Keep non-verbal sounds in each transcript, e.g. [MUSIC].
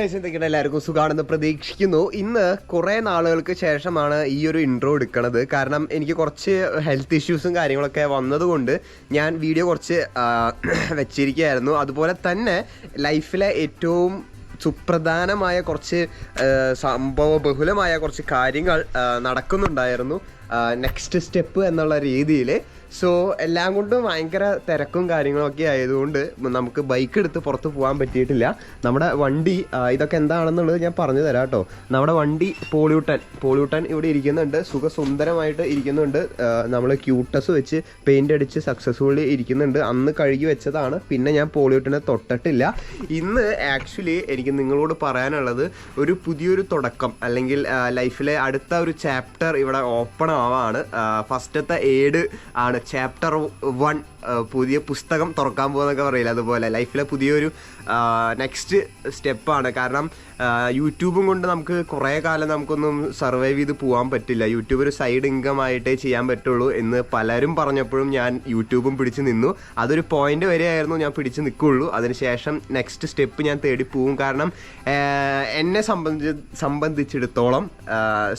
എല്ലാവർക്കും സുഖാണെന്ന് പ്രതീക്ഷിക്കുന്നു. ഇന്ന് കുറെ നാളുകൾക്ക് ശേഷമാണ് ഈ ഒരു ഇൻട്രോ എടുക്കണത്. കാരണം എനിക്ക് കുറച്ച് ഹെൽത്ത് ഇഷ്യൂസും കാര്യങ്ങളൊക്കെ വന്നതുകൊണ്ട് ഞാൻ വീഡിയോ കുറച്ച് [CLEARS THROAT] വെച്ചിരിക്കുകയായിരുന്നു. അതുപോലെ തന്നെ ലൈഫിലെ ഏറ്റവും സുപ്രധാനമായ കുറച്ച് സംഭവ ബഹുലമായ കുറച്ച് കാര്യങ്ങൾ നടക്കുന്നുണ്ടായിരുന്നു. നെക്സ്റ്റ് സ്റ്റെപ്പ് എന്നുള്ള രീതിയിൽ സോ എല്ലാം കൊണ്ടും ഭയങ്കര തിരക്കും കാര്യങ്ങളൊക്കെ ആയതുകൊണ്ട് നമുക്ക് ബൈക്ക് എടുത്ത് പുറത്ത് പോകാൻ പറ്റിയിട്ടില്ല. നമ്മുടെ വണ്ടി ഇതൊക്കെ എന്താണെന്നുള്ളത് ഞാൻ പറഞ്ഞു തരാം കേട്ടോ. നമ്മുടെ വണ്ടി പോളിയൂട്ടൻ പോളിയൂട്ടൻ ഇവിടെ ഇരിക്കുന്നുണ്ട്. സുഖസുന്ദരമായിട്ട് ഇരിക്കുന്നുണ്ട്. നമ്മൾ ക്യൂട്ടസ് വെച്ച് പെയിന്റ് അടിച്ച് സക്സസ്ഫുള്ളി ഇരിക്കുന്നുണ്ട്. അന്ന് കഴുകി വെച്ചതാണ്. പിന്നെ ഞാൻ പോളിയൂട്ടനെ തൊട്ടിട്ടില്ല. ഇന്ന് ആക്ച്വലി എനിക്ക് നിങ്ങളോട് പറയാനുള്ളത് ഒരു പുതിയൊരു തുടക്കം അല്ലെങ്കിൽ ലൈഫിലെ അടുത്ത ഒരു ചാപ്റ്റർ ഇവിടെ ഓപ്പൺ ആവാണ്. ഫസ്റ്റത്തെ ഏഡ് ആണ്. ചാപ്റ്റർ വൺ പുതിയ പുസ്തകം തുറക്കാൻ പോകുന്നൊക്കെ പറയില്ല അതുപോലെ. ലൈഫിലെ പുതിയൊരു നെക്സ്റ്റ് സ്റ്റെപ്പാണ് കാരണം യൂട്യൂബും കൊണ്ട് നമുക്ക് കുറേ കാലം നമുക്കൊന്നും സർവൈവ് ചെയ്ത് പോകാൻ പറ്റില്ല. യൂട്യൂബ് ഒരു സൈഡ് ഇൻകം ആയിട്ടേ ചെയ്യാൻ പറ്റുള്ളൂ എന്ന് പലരും പറഞ്ഞപ്പോഴും ഞാൻ യൂട്യൂബും പിടിച്ച് നിന്നു. അതൊരു പോയിന്റ് വരെയായിരുന്നു ഞാൻ പിടിച്ച് നിൽക്കുള്ളൂ അതിനുശേഷം നെക്സ്റ്റ് സ്റ്റെപ്പ് ഞാൻ തേടി പോവും. കാരണം എന്നെ സംബന്ധിച്ച് സംബന്ധിച്ചിടത്തോളം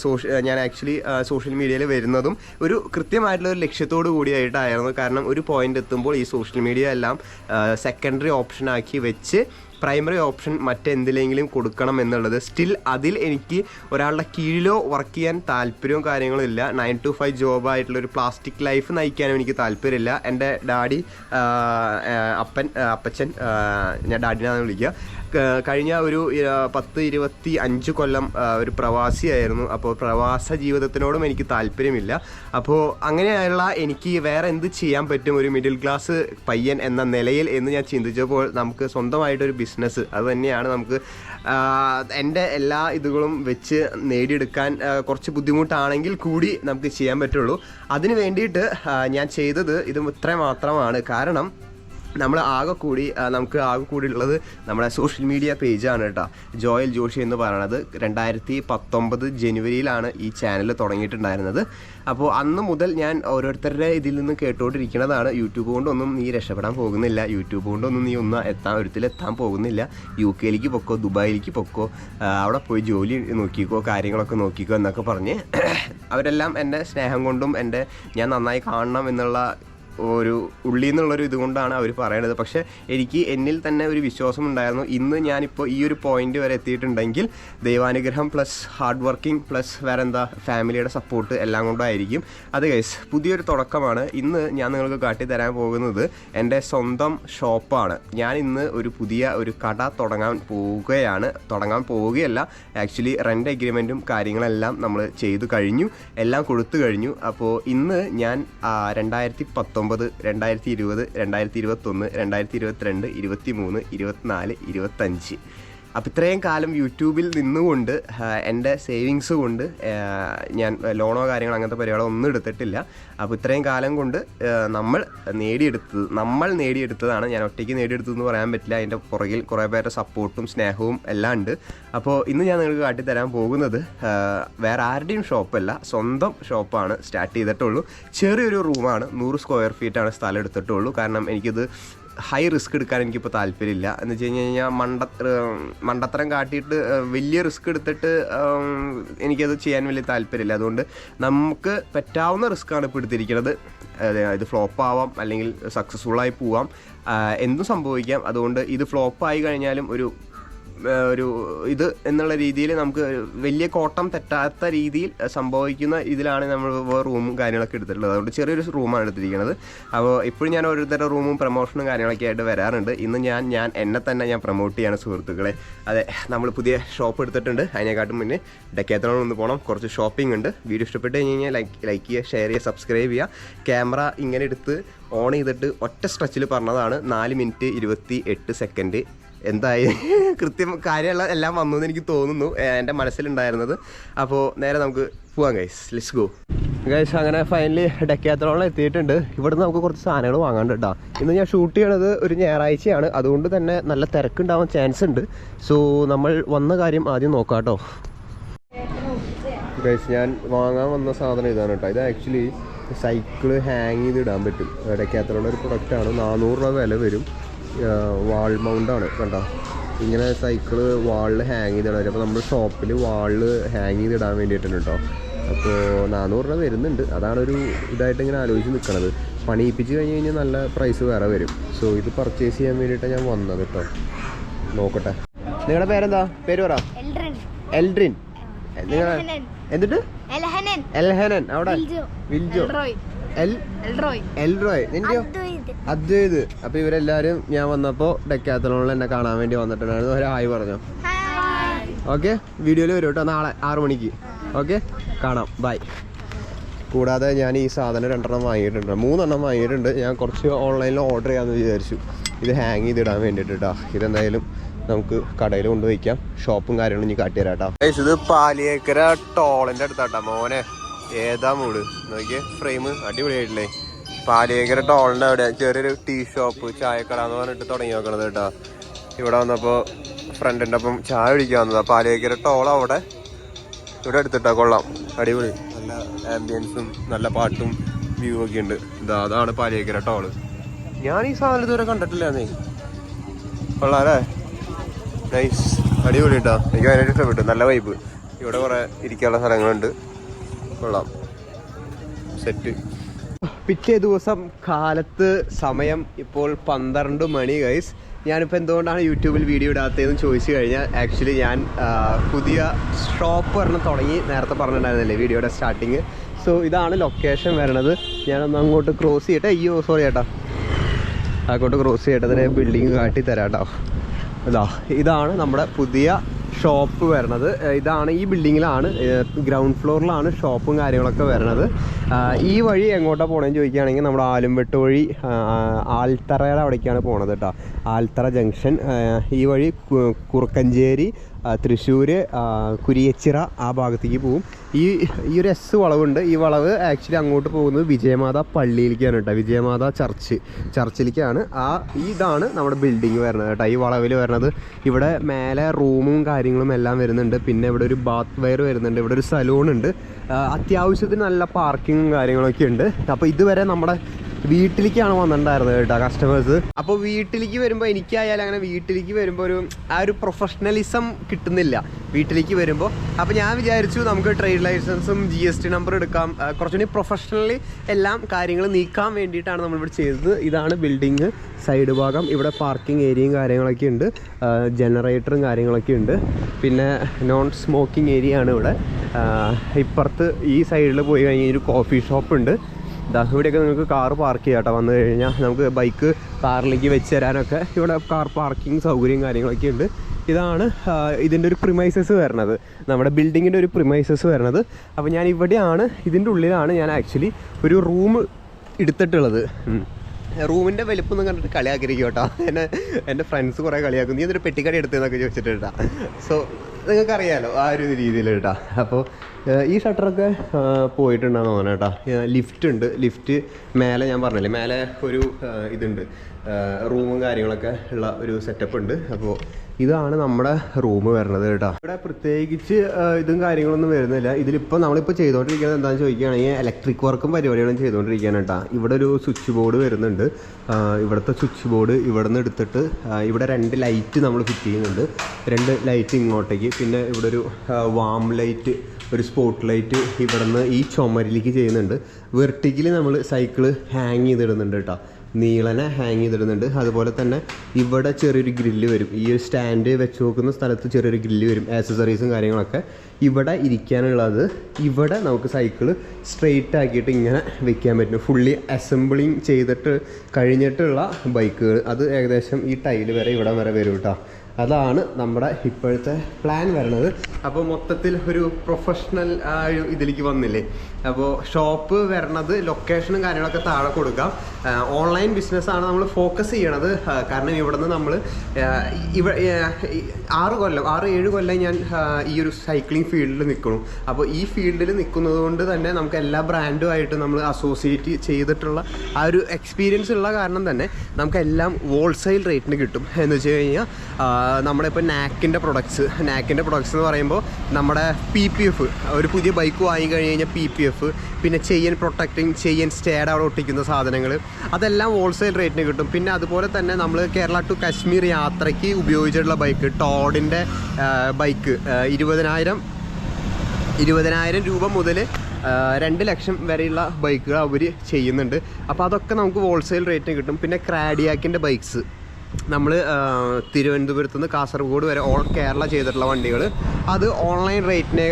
സോഷ്യ ഞാൻ ആക്ച്വലി സോഷ്യൽ മീഡിയയിൽ വരുന്നതും ഒരു കൃത്യമായിട്ടുള്ള ഒരു ലക്ഷ്യത്തോടു കൂടിയായിട്ടായിരുന്നു. കാരണം ഒരു പോയിന്റ് എത്തുമ്പോൾ ഈ സോഷ്യൽ മീഡിയ എല്ലാം സെക്കൻഡറി ഓപ്ഷൻ ആക്കി വെച്ച് പ്രൈമറി ഓപ്ഷൻ മറ്റെന്തിലെങ്കിലും കൊടുക്കണം എന്നുള്ളത്. സ്റ്റിൽ അതിൽ എനിക്ക് ഒരാളുടെ കീഴിലോ വർക്ക് ചെയ്യാൻ താല്പര്യവും കാര്യങ്ങളും ഇല്ല. നയൻ ടു ഫൈവ് ജോബായിട്ടുള്ള ഒരു പ്ലാസ്റ്റിക് ലൈഫ് നയിക്കാനും എനിക്ക് താല്പര്യമില്ല. എന്റെ ഡാഡി അപ്പൻ അപ്പച്ചൻ ഞാൻ ഡാഡിനാണ് വിളിക്കുക. കഴിഞ്ഞ ഒരു പത്ത് ഇരുപത്തി അഞ്ച് കൊല്ലം ഒരു പ്രവാസിയായിരുന്നു. അപ്പോൾ പ്രവാസ ജീവിതത്തിനോടും എനിക്ക് താല്പര്യമില്ല. അപ്പോൾ അങ്ങനെയുള്ള എനിക്ക് വേറെ എന്ത് ചെയ്യാൻ പറ്റും? ഒരു മിഡിൽ ക്ലാസ് പയ്യൻ എന്ന നിലയിൽ എന്ന് ഞാൻ ചിന്തിച്ചപ്പോൾ നമുക്ക് സ്വന്തമായിട്ടൊരു ബിസിനസ് അത് തന്നെയാണ് നമുക്ക് എന്റെ എല്ലാ ഇതുകളും വെച്ച് നേടിയെടുക്കാൻ കുറച്ച് ബുദ്ധിമുട്ടാണെങ്കിൽ കൂടി നമുക്ക് ചെയ്യാൻ പറ്റുള്ളൂ. അതിന് വേണ്ടിയിട്ട് ഞാൻ ചെയ്തത് ഇത് ഇത്ര മാത്രമാണ് കാരണം നമ്മൾ ആകെ കൂടി നമുക്ക് ആകെ കൂടി ഉള്ളത് നമ്മുടെ സോഷ്യൽ മീഡിയ പേജാണ് കേട്ടോ. ജോയൽ ജോഷി എന്ന് പറയുന്നത് രണ്ടായിരത്തി പത്തൊമ്പത് ജനുവരിയിലാണ് ഈ ചാനൽ തുടങ്ങിയിട്ടുണ്ടായിരുന്നത്. അപ്പോൾ അന്ന് മുതൽ ഞാൻ ഓരോരുത്തരുടെ ഇതിൽ നിന്ന് കേട്ടുകൊണ്ടിരിക്കുന്നതാണ്. യൂട്യൂബ് കൊണ്ടൊന്നും നീ രക്ഷപ്പെടാൻ പോകുന്നില്ല. യൂട്യൂബ് കൊണ്ടൊന്നും നീ ഒന്നും എത്താൻ ഒരുത്തിലെത്താൻ പോകുന്നില്ല. യു കെയിലേക്ക് പൊക്കോ ദുബായിലേക്ക് പൊക്കോ അവിടെ പോയി ജോലി നോക്കിക്കോ കാര്യങ്ങളൊക്കെ നോക്കിക്കോ എന്നൊക്കെ പറഞ്ഞ് അവരെല്ലാം എന്റെ സ്നേഹം കൊണ്ടും എന്റെ ഞാൻ നന്നായി കാണണം എന്നുള്ള ഒരു ഉള്ളിൽ നിന്നുള്ളൊരു ഇതുകൊണ്ടാണ് അവർ പറയണത്. പക്ഷേ എനിക്ക് എന്നിൽ തന്നെ ഒരു വിശ്വാസം ഉണ്ടായിരുന്നു ഇന്ന് ഞാനിപ്പോൾ ഈ ഒരു പോയിന്റ് വരെ എത്തിയിട്ടുണ്ടെങ്കിൽ ദൈവാനുഗ്രഹം പ്ലസ് ഹാർഡ് വർക്കിംഗ് പ്ലസ് വേറെ എന്താ ഫാമിലിയുടെ സപ്പോർട്ട് എല്ലാം കൊണ്ടായിരിക്കും. അത് ഗൈസ് പുതിയൊരു തുടക്കമാണ്. ഇന്ന് ഞാൻ നിങ്ങൾക്ക് കാട്ടിത്തരാൻ പോകുന്നത് എന്റെ സ്വന്തം ഷോപ്പാണ് ഞാൻ ഇന്ന് ഒരു പുതിയ ഒരു കട തുടങ്ങാൻ പോവുകയാണ്. തുടങ്ങാൻ പോവുകയല്ല ആക്ച്വലി റെന്റ് അഗ്രിമെന്റും കാര്യങ്ങളെല്ലാം നമ്മൾ ചെയ്തു കഴിഞ്ഞു. എല്ലാം കൊടുത്തു കഴിഞ്ഞു. അപ്പോൾ ഇന്ന് ഞാൻ രണ്ടായിരത്തി പത്തൊമ്പത് രണ്ടായിരത്തി ഇരുപത് രണ്ടായിരത്തി ഇരുപത്തൊന്ന് രണ്ടായിരത്തി ഇരുപത്തിരണ്ട് ഇരുപത്തി മൂന്ന് ഇരുപത്തിനാല് ഇരുപത്തഞ്ച്. അപ്പോൾ ഇത്രയും കാലം യൂട്യൂബിൽ നിന്നുകൊണ്ട് എന്റെ സേവിങ്സ് കൊണ്ട് ഞാൻ ലോണോ കാര്യങ്ങളോ അങ്ങനത്തെ പരിപാടികളോ ഒന്നും എടുത്തിട്ടില്ല. അപ്പോൾ ഇത്രയും കാലം കൊണ്ട് നമ്മൾ നേടിയെടുത്തത് നമ്മൾ നേടിയെടുത്തതാണ്. ഞാൻ ഒറ്റയ്ക്ക് നേടിയെടുത്തതെന്ന് പറയാൻ പറ്റില്ല. അതിന്റെ പുറകിൽ കുറേ പേരുടെ സപ്പോർട്ടും സ്നേഹവും എല്ലാം ഉണ്ട്. അപ്പോൾ ഇന്ന് ഞാൻ നിങ്ങൾക്ക് കാട്ടിത്തരാൻ പോകുന്നത് വേറെ ആരുടെയും ഷോപ്പല്ല സ്വന്തം ഷോപ്പാണ് സ്റ്റാർട്ട് ചെയ്തിട്ടുള്ളൂ. ചെറിയൊരു റൂമാണ് നൂറ് സ്ക്വയർ ഫീറ്റാണ് സ്ഥലം എടുത്തിട്ടുള്ളൂ. കാരണം എനിക്കിത് ഹൈ റിസ്ക് എടുക്കാൻ എനിക്കിപ്പോൾ താല്പര്യമില്ല. എന്ന് വെച്ച് കഴിഞ്ഞ് കഴിഞ്ഞാൽ മണ്ട മണ്ടത്തരം കാട്ടിയിട്ട് വലിയ റിസ്ക് എടുത്തിട്ട് എനിക്കത് ചെയ്യാൻ വലിയ താല്പര്യമില്ല. അതുകൊണ്ട് നമുക്ക് പറ്റാവുന്ന റിസ്ക്കാണ് ഇപ്പോൾ എടുത്തിരിക്കുന്നത്. ഇത് ഫ്ലോപ്പ് ആവാം അല്ലെങ്കിൽ സക്സസ്ഫുള്ളായി പോവാം. എന്തും സംഭവിക്കാം. അതുകൊണ്ട് ഇത് ഫ്ലോപ്പ് ആയി കഴിഞ്ഞാലും ഒരു ഒരു ഇത് എന്നുള്ള രീതിയിൽ നമുക്ക് വലിയ കോട്ടം തെറ്റാത്ത രീതിയിൽ സംഭവിക്കുന്ന ഇതിലാണ് നമ്മൾ റൂമും കാര്യങ്ങളൊക്കെ എടുത്തിട്ടുള്ളത്. അതുകൊണ്ട് ചെറിയൊരു റൂമാണ് എടുത്തിരിക്കുന്നത്. അപ്പോൾ ഇപ്പോഴും ഞാൻ ഓരോരുത്തരുടെ റൂമും പ്രൊമോഷനും കാര്യങ്ങളൊക്കെ ആയിട്ട് വരാറുണ്ട്. ഇന്ന് ഞാൻ ഞാൻ എന്നെ തന്നെ ഞാൻ പ്രൊമോട്ട് ചെയ്യാണ് സുഹൃത്തുക്കളെ. അതെ നമ്മൾ പുതിയ ഷോപ്പ് എടുത്തിട്ടുണ്ട്. അതിനെക്കാട്ടും മുന്നേ ഡെക്കേത്തോളം ഒന്ന് പോകണം കുറച്ച് ഷോപ്പിംഗ് ഉണ്ട്. വീഡിയോ ഇഷ്ടപ്പെട്ട് കഴിഞ്ഞ് കഴിഞ്ഞാൽ ലൈക്ക് ലൈക്ക് ചെയ്യുക ഷെയർ ചെയ്യുക സബ്സ്ക്രൈബ് ചെയ്യുക. ക്യാമറ ഇങ്ങനെ എടുത്ത് ഓൺ ചെയ്തിട്ട് ഒറ്റ സ്ട്രെച്ചിൽ പറഞ്ഞതാണ് നാല് മിനിറ്റ് ഇരുപത്തി എട്ട് സെക്കൻഡ് എന്തായി? [LAUGHS] കൃത്യം കാര്യമുള്ള എല്ലാം വന്നു എന്ന് എനിക്ക് തോന്നുന്നു. എന്റെ മനസ്സിലുണ്ടായിരുന്നത്. അപ്പോൾ നേരെ നമുക്ക് പോവാം ഗൈസ് ലെറ്റ്സ് ഗോ ഗൈസ് അങ്ങനെ ഫൈനലി ഡെക്കാത്തോളം എത്തിയിട്ടുണ്ട്. ഇവിടെ നമുക്ക് കുറച്ച് സാധനങ്ങൾ വാങ്ങാണ്ട് കേട്ടോ ഇന്ന് ഞാൻ ഷൂട്ട് ചെയ്യണത് ഒരു ഞായറാഴ്ചയാണ്. അതുകൊണ്ട് തന്നെ നല്ല തിരക്കുണ്ടാവാൻ ചാൻസ് ഉണ്ട്. സോ നമ്മൾ വന്ന കാര്യം ആദ്യം നോക്കാം കേട്ടോ ഗൈസ് ഞാൻ വാങ്ങാൻ വന്ന സാധനം ഇതാണ് കേട്ടോ ഇത് ആക്ച്വലി സൈക്കിൾ ഹാങ് ചെയ്ത് ഇടാൻ പറ്റും. ഡെക്കാത്തോളം ഒരു പ്രൊഡക്റ്റാണ് നാനൂറ് രൂപ വില വരും. വാൾ മൗണ്ടാണ് കണ്ടോ? ഇങ്ങനെ സൈക്കിൾ വാളിൽ ഹാങ് ചെയ്തിടാൻ വരും. അപ്പോൾ നമ്മൾ ഷോപ്പിൽ വാളിൽ ഹാങ് ചെയ്തിടാൻ വേണ്ടിയിട്ടുണ്ട് കേട്ടോ അപ്പോൾ നാനൂറ് രൂപ വരുന്നുണ്ട്. അതാണ് ഒരു ഇതായിട്ട് ഇങ്ങനെ ആലോചിച്ച് നിൽക്കണത് പണിയിപ്പിച്ച് കഴിഞ്ഞ് കഴിഞ്ഞാൽ നല്ല പ്രൈസ് വേറെ വരും. സോ ഇത് പർച്ചേസ് ചെയ്യാൻ വേണ്ടിയിട്ടാണ് ഞാൻ വന്നത് കേട്ടോ നോക്കട്ടെ. നിങ്ങളുടെ പേരെന്താ? പേര് പറ. എൽഡ്രൻ നിങ്ങൾ. എന്നിട്ട് എൽഹനൻ. അവിടെ? Viljo. Eldroy El Elroy. Elroy. നിന്റെയോ? Advaith അപ്പൊ ഇവരെല്ലാരും ഞാൻ വന്നപ്പോ ഡെക്കാത്തലോണിൽ എന്നെ കാണാൻ വേണ്ടി വന്നിട്ടുണ്ടായിരുന്നു. ഒരു ഹായ് പറഞ്ഞു. ഓക്കെ? വീഡിയോയിൽ വരും കേട്ടോ. നാളെ ആറ് മണിക്ക്. ഓക്കെ? കാണാം. ബൈ. കൂടാതെ ഞാൻ ഈ സാധനം രണ്ടെണ്ണം വാങ്ങിയിട്ടുണ്ട്. മൂന്നെണ്ണം വാങ്ങിയിട്ടുണ്ട്. ഞാൻ കുറച്ച് ഓൺലൈനിൽ ഓർഡർ ചെയ്യാമെന്ന് വിചാരിച്ചു. ഇത് ഹാങ് ചെയ്തിടാൻ വേണ്ടിയിട്ട് കേട്ടോ ഇതെന്തായാലും നമുക്ക് കടയിൽ കൊണ്ടുപോയിക്കാം ഷോപ്പും കാര്യങ്ങളും ഇനി കാട്ടിത്തരാം കേട്ടോ ഇത് പാലിയേക്കര ടോളിന്റെ അടുത്താട്ടാ മോനെ. ഏതാ മൂട്? നോക്കിയേ. ഫ്രെയിം അടിപൊളിയായിട്ടില്ലേ? പാലിയേക്കര ടോളിന്റെ അവിടെ ചെറിയൊരു ടീ ഷോപ്പ് ചായക്കട എന്ന് പറഞ്ഞിട്ട് തുടങ്ങി നോക്കണത് കേട്ടോ. ഇവിടെ വന്നപ്പോൾ ഫ്രണ്ടിന്റെ ഒപ്പം ചായ കുടിക്കാൻ വന്നതാ. പാലിയേക്കര ടോൾ അവിടെ. ഇവിടെ എടുത്തിട്ടാ കൊള്ളാം. അടിപൊളി. നല്ല ആംബിയൻസും നല്ല പാട്ടും വ്യൂ ഒക്കെ ഉണ്ട്. ഇതാ അതാണ് പാലിയേക്കര ടോൾ ഞാൻ ഈ സാധനം ഇതുവരെ കണ്ടിട്ടില്ലാന്നേ കൊള്ളാല്ലേ നൈസ് അടിപൊളി കേട്ടോ. എനിക്ക് അതിനായിട്ട് ഇഷ്ടപ്പെട്ടു. നല്ല വൈബ് ഇവിടെ കുറെ ഇരിക്കാനുള്ള സ്ഥലങ്ങളുണ്ട്. കൊള്ളാം. സെറ്റ് പിറ്റേ ദിവസം കാലത്ത് സമയം ഇപ്പോൾ പന്ത്രണ്ട് മണി ഗൈസ് ഞാനിപ്പോൾ എന്തുകൊണ്ടാണ് യൂട്യൂബിൽ വീഡിയോ ഇടാത്തതെന്ന് ചോദിച്ചു കഴിഞ്ഞാൽ ആക്ച്വലി ഞാൻ പുതിയ ഷോപ്പ് ഒരെണ്ണം തുടങ്ങി നേരത്തെ പറഞ്ഞിട്ടുണ്ടായിരുന്നില്ലേ വീഡിയോയുടെ സ്റ്റാർട്ടിങ് സോ ഇതാണ് ലൊക്കേഷൻ വരണത്. ഞാനൊന്ന് അങ്ങോട്ട് ക്രോസ് ചെയ്യട്ടെ? അയ്യോ സോറി ചേട്ടാ അങ്ങോട്ട് ക്രോസ് ചെയ്യട്ടെ? ബിൽഡിങ് കാട്ടി തരാം കേട്ടോ. ഇതാ ഇതാണ് നമ്മുടെ പുതിയ ഷോപ്പ് വരണത്. ഇതാണ് ഈ ബിൽഡിങ്ങിലാണ് ഗ്രൗണ്ട് ഫ്ലോറിലാണ് ഷോപ്പും കാര്യങ്ങളൊക്കെ വരണത്. ഈ വഴി എങ്ങോട്ടാണ് പോകണമെന്ന് ചോദിക്കുകയാണെങ്കിൽ നമ്മുടെ ആലുംവെട്ട് വഴി ആൽത്തറയുടെ അവിടേക്കാണ് പോണത് കേട്ടോ ആൽത്തറ ജംഗ്ഷൻ. ഈ വഴി കുറുക്കഞ്ചേരി തൃശ്ശൂർ കുരിയച്ചിറ ആ ഭാഗത്തേക്ക് പോകും ഈ ഈ ഒരു എസ് വളവുണ്ട്. ഈ വളവ് ആക്ച്വലി അങ്ങോട്ട് പോകുന്നത് വിജയമാത പള്ളിയിലേക്കാണ് കേട്ടോ. വിജയമാത ചർച്ച് ചർച്ചിലേക്കാണ് ആ ഇതാണ് നമ്മുടെ ബിൽഡിംഗ് വരുന്നത് കേട്ടോ. ഈ വളവിൽ വരുന്നത്. ഇവിടെ മേലെ റൂമും കാര്യങ്ങളും എല്ലാം വരുന്നുണ്ട്. പിന്നെ ഇവിടെ ഒരു ബാത്ത് വെയർ വരുന്നുണ്ട്. ഇവിടെ ഒരു സലൂൺ ഉണ്ട്. അത്യാവശ്യത്തിന് നല്ല പാർക്കിങ്ങും കാര്യങ്ങളൊക്കെ ഉണ്ട്. അപ്പോൾ ഇതുവരെ നമ്മുടെ വീട്ടിലേക്കാണ് വന്നിട്ടുണ്ടായിരുന്നത് കേട്ടോ കസ്റ്റമേഴ്സ് അപ്പോൾ വീട്ടിലേക്ക് വരുമ്പോൾ എനിക്കായാലും അങ്ങനെ വീട്ടിലേക്ക് വരുമ്പോൾ ഒരു ആ ഒരു പ്രൊഫഷണലിസം കിട്ടുന്നില്ല. വീട്ടിലേക്ക് വരുമ്പോൾ അപ്പോൾ ഞാൻ വിചാരിച്ചു നമുക്ക് ട്രേഡ് ലൈസൻസും ജി എസ് ടി നമ്പർ എടുക്കാം. കുറച്ചുകൂടി പ്രൊഫഷണലി എല്ലാം കാര്യങ്ങൾ നീക്കാൻ വേണ്ടിയിട്ടാണ് നമ്മളിവിടെ ചെയ്തത്. ഇതാണ് ബിൽഡിങ് സൈഡ് ഭാഗം. ഇവിടെ പാർക്കിംഗ് ഏരിയയും കാര്യങ്ങളൊക്കെ ഉണ്ട്. ജനറേറ്ററും കാര്യങ്ങളൊക്കെ ഉണ്ട്. പിന്നെ നോൺ സ്മോക്കിംഗ് ഏരിയ ആണ് ഇവിടെ. ഇപ്പുറത്ത് ഈ സൈഡിൽ പോയി കഴിഞ്ഞാൽ ഒരു കോഫി ഷോപ്പ് ഉണ്ട്. ദാ ഇവിടെയൊക്കെ നിങ്ങൾക്ക് കാർ പാർക്ക് ചെയ്യാം കേട്ടോ. വന്നു കഴിഞ്ഞാൽ നമുക്ക് ബൈക്ക് കാറിലേക്ക് വെച്ച് തരാനൊക്കെ ഇവിടെ കാർ പാർക്കിംഗ് സൗകര്യം കാര്യങ്ങളൊക്കെ ഉണ്ട്. ഇതാണ് ഇതിന്റെ ഒരു പ്രിമൈസസ് വരണത് നമ്മുടെ ബിൽഡിങ്ങിന്റെ ഒരു പ്രിമൈസസ് വരണത് അപ്പോൾ ഞാൻ ഇവിടെയാണ് ഇതിന്റെ ഉള്ളിലാണ് ഞാൻ ആക്ച്വലി ഒരു റൂം എടുത്തിട്ടുള്ളത്. റൂമിന്റെ വലിപ്പൊന്നും കണ്ടിട്ട് കളിയാക്കിയിരിക്കും കേട്ടോ. എന്നെ എന്റെ ഫ്രണ്ട്സ് കുറേ കളിയാക്കും. നീ എന്നിട്ട് പെട്ടിക്കടി എടുത്തതെന്നൊക്കെ ചോദിച്ചിട്ട് കേട്ടോ. സോ നിങ്ങൾക്കറിയാലോ ആ ഒരു രീതിയിൽ കേട്ടോ അപ്പോൾ ഈ ഷട്ടറൊക്കെ പോയിട്ടുണ്ടെന്ന് തോന്നുന്നു കേട്ടോ. ലിഫ്റ്റ് ഉണ്ട്. ലിഫ്റ്റ് മേലെ ഞാൻ പറഞ്ഞില്ലേ? മേലെ ഒരു ഇതുണ്ട്. റൂമും കാര്യങ്ങളൊക്കെ ഉള്ള ഒരു സെറ്റപ്പ് ഉണ്ട്. അപ്പോൾ ഇതാണ് നമ്മുടെ റൂം വരുന്നത് കേട്ടോ. ഇവിടെ പ്രത്യേകിച്ച് ഇതും കാര്യങ്ങളൊന്നും വരുന്നില്ല. ഇതിലിപ്പോൾ നമ്മളിപ്പോൾ ചെയ്തുകൊണ്ടിരിക്കുന്നത് എന്താണെന്ന് ചോദിക്കുകയാണെങ്കിൽ ഇലക്ട്രിക് വർക്കും പരിപാടികളും ചെയ്തുകൊണ്ടിരിക്കുകയാണ് കേട്ടോ. ഇവിടെ ഒരു സ്വിച്ച് ബോർഡ് വരുന്നുണ്ട്. ഇവിടുത്തെ സ്വിച്ച് ബോർഡ് ഇവിടെ നിന്ന് എടുത്തിട്ട് ഇവിടെ രണ്ട് ലൈറ്റ് നമ്മൾ ഫിറ്റ് ചെയ്യുന്നുണ്ട്. രണ്ട് ലൈറ്റ് ഇങ്ങോട്ടേക്ക് പിന്നെ ഇവിടെ ഒരു വാം ലൈറ്റ് ഒരു സ്പോട്ട് ലൈറ്റ് ഇവിടെ നിന്ന് ഈ ചുമരിലേക്ക് ചെയ്യുന്നുണ്ട്. വെർട്ടിക്കലി നമ്മൾ സൈക്കിൾ ഹാങ് ചെയ്തിടുന്നുണ്ട് കേട്ടോ. നീളനെ ഹാങ് ചെയ്തിടുന്നുണ്ട്. അതുപോലെ തന്നെ ഇവിടെ ചെറിയൊരു ഗ്രില്ല് വരും. ഈ ഒരു സ്റ്റാൻഡ് വെച്ച് നോക്കുന്ന സ്ഥലത്ത് ചെറിയൊരു ഗ്രില്ല് വരും. ആക്സസറീസും കാര്യങ്ങളൊക്കെ ഇവിടെ ഇരിക്കാനുള്ളത്. ഇവിടെ നമുക്ക് സൈക്കിൾ സ്ട്രെയിറ്റ് ആക്കിയിട്ട് ഇങ്ങനെ വെക്കാൻ പറ്റും. ഫുള്ളി അസംബിളിങ് ചെയ്തിട്ട് കഴിഞ്ഞിട്ടുള്ള ബൈക്കുകൾ അത് ഏകദേശം ഈ ടൈൽ വരെ ഇവിടെ വരെ വരും കേട്ടോ അതാണ് നമ്മുടെ ഇപ്പോഴത്തെ പ്ലാൻ വരുന്നത്. അപ്പോൾ മൊത്തത്തിൽ ഒരു പ്രൊഫഷണൽ ആ ഒരു ഇതിലേക്ക് വന്നില്ലേ? അപ്പോൾ ഷോപ്പ് വരണത് ലൊക്കേഷനും കാര്യങ്ങളൊക്കെ താഴെ കൊടുക്കാം. ഓൺലൈൻ ബിസിനസ്സാണ് നമ്മൾ ഫോക്കസ് ചെയ്യണത്. കാരണം ഇവിടെ നിന്ന് നമ്മൾ ഇവ ആറ് കൊല്ലം ആറ് ഏഴ് കൊല്ലം ഞാൻ ഈ ഒരു സൈക്ലിംഗ് ഫീൽഡിൽ നിൽക്കുന്നു അപ്പോൾ ഈ ഫീൽഡിൽ നിൽക്കുന്നത് കൊണ്ട് തന്നെ നമുക്ക് എല്ലാ ബ്രാൻഡുമായിട്ട് നമ്മൾ അസോസിയേറ്റ് ചെയ്തിട്ടുള്ള ആ ഒരു എക്സ്പീരിയൻസ് ഉള്ള കാരണം തന്നെ നമുക്കെല്ലാം ഹോൾസെയിൽ റേറ്റിന് കിട്ടും. എന്ന് വെച്ച് കഴിഞ്ഞാൽ നമ്മളിപ്പോൾ നാക്കിന്റെ പ്രൊഡക്ട്സ് നാക്കിന്റെ പ്രൊഡക്ട്സ് എന്ന് പറയുമ്പോൾ നമ്മുടെ പി പി എഫ് ഒരു പുതിയ ബൈക്ക് വാങ്ങി കഴിഞ്ഞ് കഴിഞ്ഞാൽ പി പി എഫ് പിന്നെ ചെയിൻ പ്രൊട്ടക്റ്റിംഗ് ചെയിൻ സ്റ്റേഡ് അവിടെ ഒട്ടിക്കുന്ന സാധനങ്ങൾ അതെല്ലാം ഹോൾസെയിൽ റേറ്റിന് കിട്ടും. പിന്നെ അതുപോലെ തന്നെ നമ്മൾ കേരള ടു കാശ്മീർ യാത്രയ്ക്ക് ഉപയോഗിച്ചിട്ടുള്ള ബൈക്ക് ടോഡിന്റെ ബൈക്ക് ഇരുപതിനായിരം ഇരുപതിനായിരം രൂപ മുതൽ രണ്ട് ലക്ഷം വരെയുള്ള ബൈക്കുകൾ അവർ ചെയ്യുന്നുണ്ട്. അപ്പോൾ അതൊക്കെ നമുക്ക് ഹോൾസെയിൽ റേറ്റിന് കിട്ടും. പിന്നെ ക്രാഡിയാക്കിന്റെ ബൈക്സ് നമ്മൾ തിരുവനന്തപുരത്ത് നിന്ന് കാസർഗോഡ് വരെ ഓൾ കേരള ചെയ്തിട്ടുള്ള വണ്ടികൾ അത് ഓൺലൈൻ റേറ്റിന്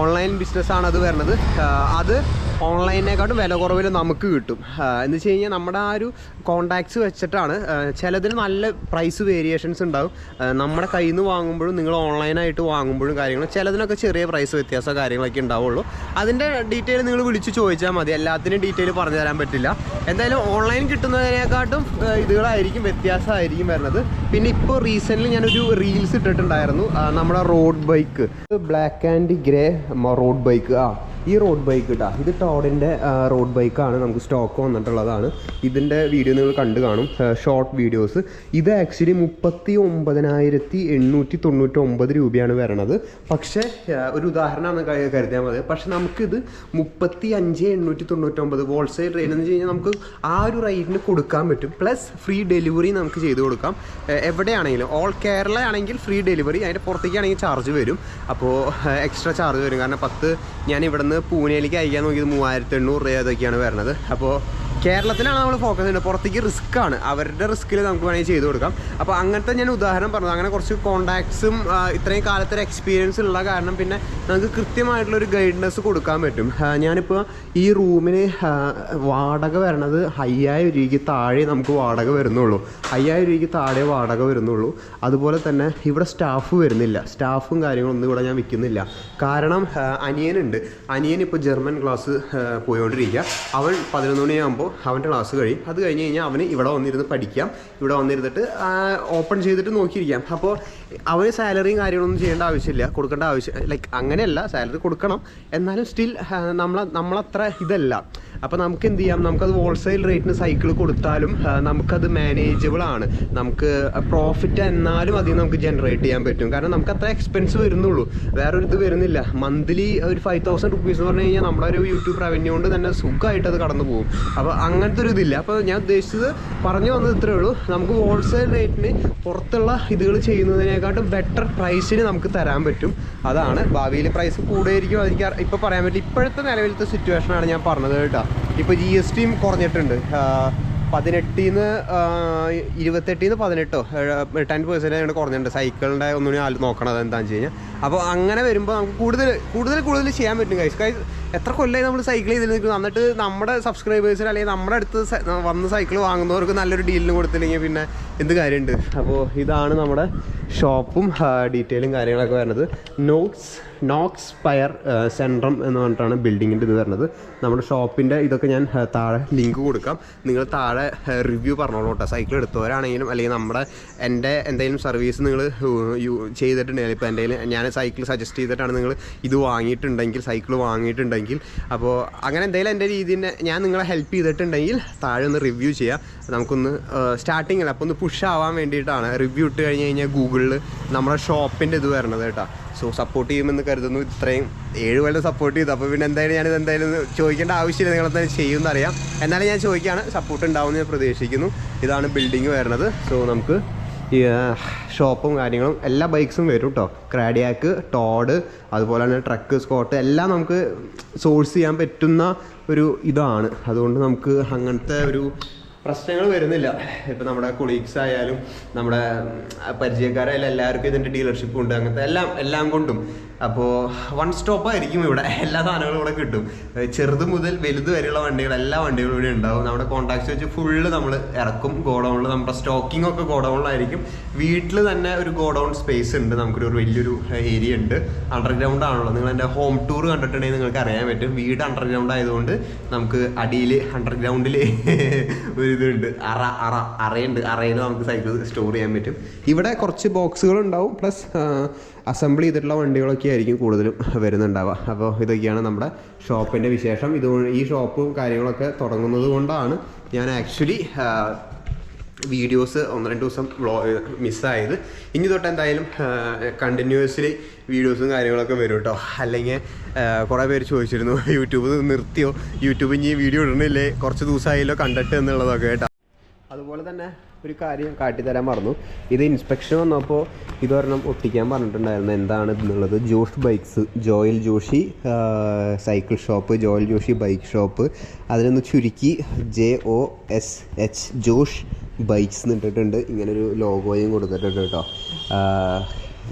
ഓൺലൈൻ ബിസിനസ്സാണ് അത് വരുന്നത്. അത് ഓൺലൈനേക്കാട്ടും വില കുറവിൽ നമുക്ക് കിട്ടും. എന്ന് വെച്ച് കഴിഞ്ഞാൽ നമ്മുടെ ആ ഒരു കോണ്ടാക്ട്സ് വെച്ചിട്ടാണ് ചിലതിന് നല്ല പ്രൈസ് വേരിയേഷൻസ് ഉണ്ടാവും. നമ്മുടെ കയ്യിൽ നിന്ന് വാങ്ങുമ്പോഴും നിങ്ങൾ ഓൺലൈനായിട്ട് വാങ്ങുമ്പോഴും കാര്യങ്ങൾ ചിലതിനൊക്കെ ചെറിയ പ്രൈസ് വ്യത്യാസം കാര്യങ്ങളൊക്കെ ഉണ്ടാവുള്ളൂ. അതിന്റെ ഡീറ്റെയിൽ നിങ്ങൾ വിളിച്ച് ചോദിച്ചാൽ മതി. എല്ലാത്തിനും ഡീറ്റെയിൽ പറഞ്ഞു തരാൻ പറ്റില്ല. എന്തായാലും ഓൺലൈൻ കിട്ടുന്നതിനെക്കാട്ടും ഇതുകളായിരിക്കും വ്യത്യാസമായിരിക്കും വരുന്നത്. പിന്നെ ഇപ്പോൾ റീസെന്റ്ലി ഞാനൊരു റീൽസ് ഇട്ടിട്ടുണ്ടായിരുന്നു. നമ്മുടെ road bike black and grey road bike ആ ഈ റോഡ് ബൈക്ക് കേട്ടോ ഇത് ടോഡിന്റെ റോഡ് ബൈക്കാണ് നമുക്ക് സ്റ്റോക്ക് വന്നിട്ടുള്ളതാണ്. ഇതിന്റെ വീഡിയോ നിങ്ങൾ കണ്ടു കാണും. ഷോർട്ട് വീഡിയോസ് ഇത് ആക്ച്വലി മുപ്പത്തി ഒമ്പതിനായിരത്തി എണ്ണൂറ്റി തൊണ്ണൂറ്റി ഒമ്പത് രൂപയാണ് വരണത്. പക്ഷേ ഒരു ഉദാഹരണമാണ് കരുതിയാൽ മതി. പക്ഷേ നമുക്കിത് മുപ്പത്തി അഞ്ച് എണ്ണൂറ്റി തൊണ്ണൂറ്റൊമ്പത് ഹോൾസെയിൽ റേറ്റ് എന്ന് വെച്ച് കഴിഞ്ഞാൽ നമുക്ക് ആ ഒരു റേറ്റിന് കൊടുക്കാൻ പറ്റും. പ്ലസ് ഫ്രീ ഡെലിവറി നമുക്ക് ചെയ്ത് കൊടുക്കാം. എവിടെയാണെങ്കിലും ഓൾ കേരള ആണെങ്കിൽ ഫ്രീ ഡെലിവറി അതിന്റെ പുറത്തേക്കാണെങ്കിൽ ചാർജ് വരും. അപ്പോൾ എക്സ്ട്രാ ചാർജ് വരും. കാരണം പത്ത് ഞാൻ ഇവിടെ നിന്ന് പൂനെയിലേക്ക് അയക്കാൻ നോക്കിയത് മൂവായിരത്തി എണ്ണൂറ് രൂപ അതൊക്കെയാണ് വരുന്നത്. അപ്പോൾ കേരളത്തിലാണ് നമ്മൾ ഫോക്കസ് ചെയ്യുന്നത്. പുറത്തേക്ക് റിസ്ക് ആണ്. അവരുടെ റിസ്ക്കിൽ നമുക്ക് വേണമെങ്കിൽ ചെയ്തു കൊടുക്കാം. അപ്പോൾ അങ്ങനത്തെ ഞാൻ ഉദാഹരണം പറഞ്ഞു. അങ്ങനെ കുറച്ച് കോണ്ടാക്ട്സും ഇത്രയും കാലത്തെ ഒരു എക്സ്പീരിയൻസ് ഉള്ള കാരണം പിന്നെ നമുക്ക് കൃത്യമായിട്ടുള്ള ഒരു ഗൈഡൻസ് കൊടുക്കാൻ പറ്റും. ഞാനിപ്പോൾ ഈ റൂമിന് വാടക വരണത് അയ്യായിരം രൂപയ്ക്ക് താഴെ നമുക്ക് വാടക വരുന്നുള്ളൂ. അയ്യായിരം രൂപയ്ക്ക് താഴെ വാടക വരുന്നുള്ളൂ. അതുപോലെ തന്നെ ഇവിടെ സ്റ്റാഫ് വരുന്നില്ല. സ്റ്റാഫും കാര്യങ്ങളൊന്നും ഇവിടെ ഞാൻ വിൽക്കുന്നില്ല. കാരണം അനിയനുണ്ട്. അനിയൻ ഇപ്പോൾ ജർമ്മൻ ക്ലാസ് പോയിക്കൊണ്ടിരിക്കുക അവൻ പതിനൊന്ന് മണിയാകുമ്പോൾ അവന്റെ ക്ലാസ് കഴിയും. അത് കഴിഞ്ഞ് കഴിഞ്ഞാൽ അവന് ഇവിടെ വന്നിരുന്ന് പഠിക്കാം. ഇവിടെ വന്നിരുന്നിട്ട് ഓപ്പൺ ചെയ്തിട്ട് നോക്കിയിരിക്കാം. അപ്പോൾ അവന് സാലറിയും കാര്യങ്ങളൊന്നും ചെയ്യേണ്ട ആവശ്യമില്ല കൊടുക്കേണ്ട ആവശ്യം ലൈക്ക് അങ്ങനെയല്ല സാലറി കൊടുക്കണം. എന്നാലും സ്റ്റിൽ നമ്മൾ നമ്മളത്ര ഇതല്ല. അപ്പോൾ നമുക്ക് എന്ത് ചെയ്യാം? നമുക്കത് ഹോൾസെയിൽ റേറ്റിന് സൈക്കിൾ കൊടുത്താലും നമുക്കത് മാനേജബിൾ ആണ്. നമുക്ക് പ്രോഫിറ്റ് എന്നാലും അതിൽ നമുക്ക് ജനറേറ്റ് ചെയ്യാൻ പറ്റും. കാരണം നമുക്ക് അത്ര എക്സ്പെൻസ് വരുന്നുള്ളൂ. വേറൊരു ഇത് വരുന്നില്ല. മന്ത്ലി ഒരു ഫൈവ് തൗസൻഡ് റുപ്പീസ് എന്ന് പറഞ്ഞു കഴിഞ്ഞാൽ നമ്മുടെ ഒരു യൂട്യൂബ് റവന്യൂ കൊണ്ട് തന്നെ സുഖമായിട്ട് അത് കടന്നു പോകും. അപ്പോൾ അങ്ങനത്തെ ഒരു ഇതില്ല. അപ്പോൾ ഞാൻ ഉദ്ദേശിച്ചത് പറഞ്ഞു വന്നത് ഇത്രേ ഉള്ളൂ. നമുക്ക് ഹോൾസെയിൽ റേറ്റിന് പുറത്തുള്ള ഇതുകൾ ചെയ്യുന്നതിനെക്കാട്ടും ബെറ്റർ പ്രൈസിന് നമുക്ക് തരാൻ പറ്റും. അതാണ് ഭാവിയിൽ പ്രൈസ് കൂടുമായിരിക്കും അതെനിക്ക് ഇപ്പോൾ പറയാൻ പറ്റില്ല. ഇപ്പോഴത്തെ നിലവിലത്തെ സിറ്റുവേഷനാണ് ഞാൻ പറഞ്ഞത് കേട്ടോ. ഇപ്പോൾ ജി എസ് ടിയും കുറഞ്ഞിട്ടുണ്ട്. പതിനെട്ടിൽ ഇരുപത്തെട്ടിന്ന് പതിനെട്ടോ ടെൻ പെർസെന്റേജ് കുറഞ്ഞിട്ടുണ്ട്. സൈക്കിളിന്റെ ഒന്നും ആൾ നോക്കണത് എന്താണെന്ന് വെച്ച് കഴിഞ്ഞാൽ. അപ്പോൾ അങ്ങനെ വരുമ്പോൾ നമുക്ക് കൂടുതൽ കൂടുതൽ കൂടുതൽ ചെയ്യാൻ പറ്റും കൈസ് കൈസ് എത്ര കൊല്ലമായി നമ്മൾ സൈക്കിൾ ചെയ്ത് നിൽക്കുന്നു? എന്നിട്ട് നമ്മുടെ സബ്സ്ക്രൈബേഴ്സിന് അല്ലെങ്കിൽ നമ്മുടെ അടുത്ത് വന്ന് സൈക്കിൾ വാങ്ങുന്നവർക്ക് നല്ലൊരു ഡീലിന് കൊടുത്തില്ലെങ്കിൽ പിന്നെ എന്ത് കാര്യമുണ്ട്? അപ്പോൾ ഇതാണ് നമ്മുടെ ഷോപ്പും ഡീറ്റെയിലും കാര്യങ്ങളൊക്കെ വരുന്നത്. നോട്ട്സ് നോക്സ് പയർ സെൻട്രം എന്ന് പറഞ്ഞിട്ടാണ് ബിൽഡിങ്ങിന്റെ ഇത് വരുന്നത്. നമ്മുടെ ഷോപ്പിന്റെ ഇതൊക്കെ ഞാൻ താഴെ ലിങ്ക് കൊടുക്കാം. നിങ്ങൾ താഴെ റിവ്യൂ പറഞ്ഞോളൂ കേട്ടോ. സൈക്കിൾ എടുത്തവരാണെങ്കിലും അല്ലെങ്കിൽ നമ്മുടെ എന്റെ എന്തെങ്കിലും സർവീസ് നിങ്ങൾ ചെയ്തിട്ടുണ്ടെങ്കിൽ ഇപ്പോൾ എന്തെങ്കിലും ഞാൻ സൈക്കിൾ സജസ്റ്റ് ചെയ്തിട്ടാണ് നിങ്ങൾ ഇത് വാങ്ങിയിട്ടുണ്ടെങ്കിൽ സൈക്കിൾ വാങ്ങിയിട്ടുണ്ടെങ്കിൽ. അപ്പോൾ അങ്ങനെ എന്തെങ്കിലും എന്റെ രീതിയിൽ ഞാൻ നിങ്ങളെ ഹെൽപ്പ് ചെയ്തിട്ടുണ്ടെങ്കിൽ താഴെ ഒന്ന് റിവ്യൂ ചെയ്യാം. നമുക്കൊന്ന് സ്റ്റാർട്ടിങ്ങിൽ അപ്പോൾ ഒന്ന് പുഷ് ആവാൻ വേണ്ടിയിട്ടാണ്. റിവ്യൂ ഇട്ട് കഴിഞ്ഞ് കഴിഞ്ഞാൽ ഗൂഗിളിൽ നമ്മുടെ ഷോപ്പിന്റെ ഇത് വരണത് കേട്ടോ. സോ സപ്പോർട്ട് ചെയ്യുമെന്ന് കരുതുന്നു. ഇത്രയും ഏഴ് കൊല്ലം സപ്പോർട്ട് ചെയ്തു. അപ്പോൾ പിന്നെ എന്തായാലും ഞാനിത് എന്തായാലും ചോദിക്കേണ്ട ആവശ്യമില്ല. നിങ്ങൾ ചെയ്യുമെന്ന് അറിയാം. എന്നാലും ഞാൻ ചോദിക്കുകയാണ്. സപ്പോർട്ട് ഉണ്ടാവുമെന്ന് ഞാൻ പ്രതീക്ഷിക്കുന്നു. ഇതാണ് ബിൽഡിംഗ് വരുന്നത്. സോ നമുക്ക് ഷോപ്പും കാര്യങ്ങളും എല്ലാ ബൈക്സും വരും കേട്ടോ ക്രാഡിയാക്ക് ടോഡ് അതുപോലെ തന്നെ ട്രക്ക് സ്കോട്ട് എല്ലാം നമുക്ക് സോഴ്സ് ചെയ്യാൻ പറ്റുന്ന ഒരു ഇതാണ്. അതുകൊണ്ട് നമുക്ക് അങ്ങനത്തെ ഒരു പ്രശ്നങ്ങൾ വരുന്നില്ല. ഇപ്പം നമ്മുടെ കൊളീഗ്സ് ആയാലും നമ്മുടെ പരിചയക്കാരായാലും എല്ലാവർക്കും ഇതിന്റെ ഡീലർഷിപ്പ് ഉണ്ട്. അങ്ങനത്തെ എല്ലാം എല്ലാം കൊണ്ടും. അപ്പോൾ വൺ സ്റ്റോപ്പ് ആയിരിക്കും ഇവിടെ. എല്ലാ സാധനങ്ങളും ഇവിടെ കിട്ടും. ചെറുത് മുതൽ വലുത് വരെയുള്ള വണ്ടികൾ എല്ലാ വണ്ടികളും ഇവിടെ ഉണ്ടാവും. നമ്മുടെ കോൺടാക്ട്സ് വെച്ച് ഫുള്ള് നമ്മൾ ഇറക്കും. ഗോഡൗണിൽ നമ്മുടെ സ്റ്റോക്കിംഗ് ഒക്കെ ഗോഡൗണിലായിരിക്കും. വീട്ടിൽ തന്നെ ഒരു ഗോഡൗൺ സ്പേസ് ഉണ്ട്. നമുക്കൊരു വലിയൊരു ഏരിയ ഉണ്ട്. അണ്ടർഗ്രൗണ്ട് ആണല്ലോ നിങ്ങൾ എന്റെ ഹോം ടൂർ കണ്ടിട്ടുണ്ടെങ്കിൽ നിങ്ങൾക്ക് അറിയാൻ പറ്റും. വീട് അണ്ടർഗ്രൗണ്ട് ആയതുകൊണ്ട് നമുക്ക് അടിയിൽ അണ്ടർഗ്രൗണ്ടിൽ [LAUGHS] ഒരു ഇതുണ്ട്. അറ അറ അറയുണ്ട്. അറയിൽ നമുക്ക് സൈക്കിൾ സ്റ്റോർ ചെയ്യാൻ പറ്റും. ഇവിടെ കുറച്ച് ബോക്സുകൾ ഉണ്ടാവും പ്ലസ് അസംബിൾ ചെയ്തിട്ടുള്ള വണ്ടികളൊക്കെ ആയിരിക്കും കൂടുതലും വരുന്നുണ്ടാവുക. അപ്പോൾ ഇതൊക്കെയാണ് നമ്മുടെ ഷോപ്പിന്റെ വിശേഷം. ഇത് ഈ ഷോപ്പും കാര്യങ്ങളൊക്കെ തുടങ്ങുന്നത് കൊണ്ടാണ് ഞാൻ ആക്ച്വലി വീഡിയോസ് ഒന്ന് രണ്ട് ദിവസം വ്ളോ മിസ്സായത്. ഇനി തൊട്ട് എന്തായാലും കണ്ടിന്യൂസ്ലി വീഡിയോസും കാര്യങ്ങളൊക്കെ വരും കേട്ടോ അല്ലെങ്കിൽ കുറേ പേര് ചോദിച്ചിരുന്നു യൂട്യൂബ് നിർത്തിയോ? യൂട്യൂബ് ഇനി വീഡിയോ ഇടണില്ലേ കുറച്ച് ദിവസമായല്ലോ കണ്ടിട്ട് എന്നുള്ളതൊക്കെ കേട്ടോ. അതുപോലെ തന്നെ ഒരു കാര്യം കാട്ടിത്തരാൻ പറഞ്ഞു ഇത് ഇൻസ്പെക്ഷൻ വന്നപ്പോൾ ഇതൊരെണ്ണം ഒട്ടിക്കാൻ പറഞ്ഞിട്ടുണ്ടായിരുന്നു. എന്താണ് എന്നുള്ളത് Josh bikes Joel Joshi cycle shop Joel Joshi bike shop. അതിനൊന്ന് ചുരുക്കി J O S H Josh bikes എന്നിട്ടിട്ടുണ്ട്. ഇങ്ങനൊരു ലോഗോയും കൊടുത്തിട്ടുണ്ട് കേട്ടോ.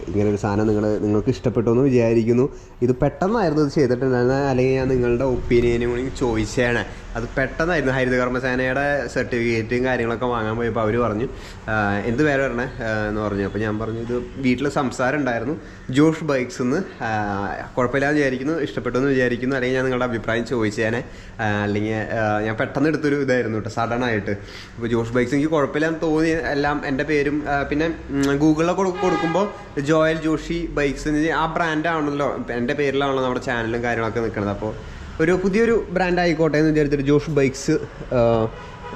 ഇങ്ങനൊരു സാധനം നിങ്ങൾ നിങ്ങൾക്ക് ഇഷ്ടപ്പെട്ടു എന്ന് വിചാരിക്കുന്നു. ഇത് പെട്ടെന്നായിരുന്നു ഇത് ചെയ്തിട്ടുണ്ടായിരുന്നത്. അല്ലെങ്കിൽ ഞാൻ നിങ്ങളുടെ ഒപ്പീനിയനും കൂടി ചോദിച്ചതാണ്. അത് പെട്ടെന്നായിരുന്നു ഹരിതകർമ്മസേനയുടെ സർട്ടിഫിക്കറ്റും കാര്യങ്ങളൊക്കെ വാങ്ങാൻ പോയപ്പോൾ അവർ പറഞ്ഞു "ആ, എന്ത് പേര് വരണേ എന്ന് പറഞ്ഞു. അപ്പോൾ ഞാൻ പറഞ്ഞു ഇത് വീട്ടിൽ സംസാരം ഉണ്ടായിരുന്നു. ജോഷ് ബൈക്സ് എന്ന് കുഴപ്പമില്ലാന്ന് വിചാരിക്കുന്നു ഇഷ്ടപ്പെട്ടു എന്ന് വിചാരിക്കുന്നു. അല്ലെങ്കിൽ ഞാൻ നിങ്ങളുടെ അഭിപ്രായം ചോദിച്ചേനെ. അല്ലെങ്കിൽ ഞാൻ പെട്ടെന്ന് എടുത്തൊരു ഇതായിരുന്നു കേട്ടോ സഡൻ ആയിട്ട്. ഇപ്പോൾ ജോഷ് ബൈക്സ് എനിക്ക് കുഴപ്പമില്ലാന്ന് തോന്നി എല്ലാം എന്റെ പേരും പിന്നെ ഗൂഗിളിലൊക്കെ കൊടുക്കുമ്പോൾ ജോയൽ ജോഷി ബൈക്സ് ആ ബ്രാൻഡാണല്ലോ എന്റെ പേരിലാണല്ലോ നമ്മുടെ ചാനലും കാര്യങ്ങളൊക്കെ നിൽക്കുന്നത് അപ്പോൾ ഒരു പുതിയൊരു ബ്രാൻഡ് ആയിക്കോട്ടെ എന്ന് വിചാരിച്ചിട്ട് ജോഷ് ബൈക്സ്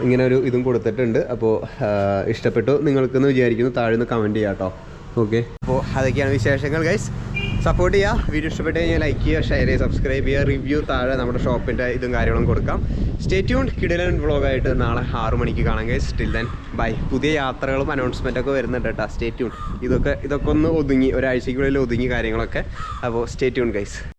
ഇങ്ങനെ ഒരു ഇതും കൊടുത്തിട്ടുണ്ട്. അപ്പോൾ ഇഷ്ടപ്പെട്ടു. നിങ്ങൾക്കെന്ന് വിചാരിക്കുന്നു താഴെ നിന്ന് കമന്റ് ചെയ്യാം കേട്ടോ. ഓക്കെ അപ്പോൾ അതൊക്കെയാണ് വിശേഷങ്ങൾ ഗൈസ് സപ്പോർട്ട് ചെയ്യുക വീഡിയോ ഇഷ്ടപ്പെട്ട് കഴിഞ്ഞാൽ ലൈക്ക് ചെയ്യുക ഷെയർ ചെയ്യുക സബ്സ്ക്രൈബ് ചെയ്യുക റിവ്യൂ താഴെ നമ്മുടെ ഷോപ്പിന്റെ ഇതും കാര്യങ്ങളും കൊടുക്കാം. സ്റ്റേ ട്യൂൺ കിടിലൻ വ്ളോഗായിട്ട് നാളെ ആറു മണിക്ക് കാണാം ഗൈസ് സ്റ്റിൽ ദൻ ബൈ പുതിയ യാത്രകളും അനൗൺസ്മെന്റ് ഒക്കെ വരുന്നുണ്ട് കേട്ടോ സ്റ്റേ ട്യൂൺ ഇതൊക്കെ ഇതൊക്കെ ഒന്ന് ഒതുങ്ങി ഒരാഴ്ചയ്ക്കുള്ളിൽ ഒതുങ്ങി കാര്യങ്ങളൊക്കെ. അപ്പോൾ സ്റ്റേ ട്യൂൺ ഗൈസ്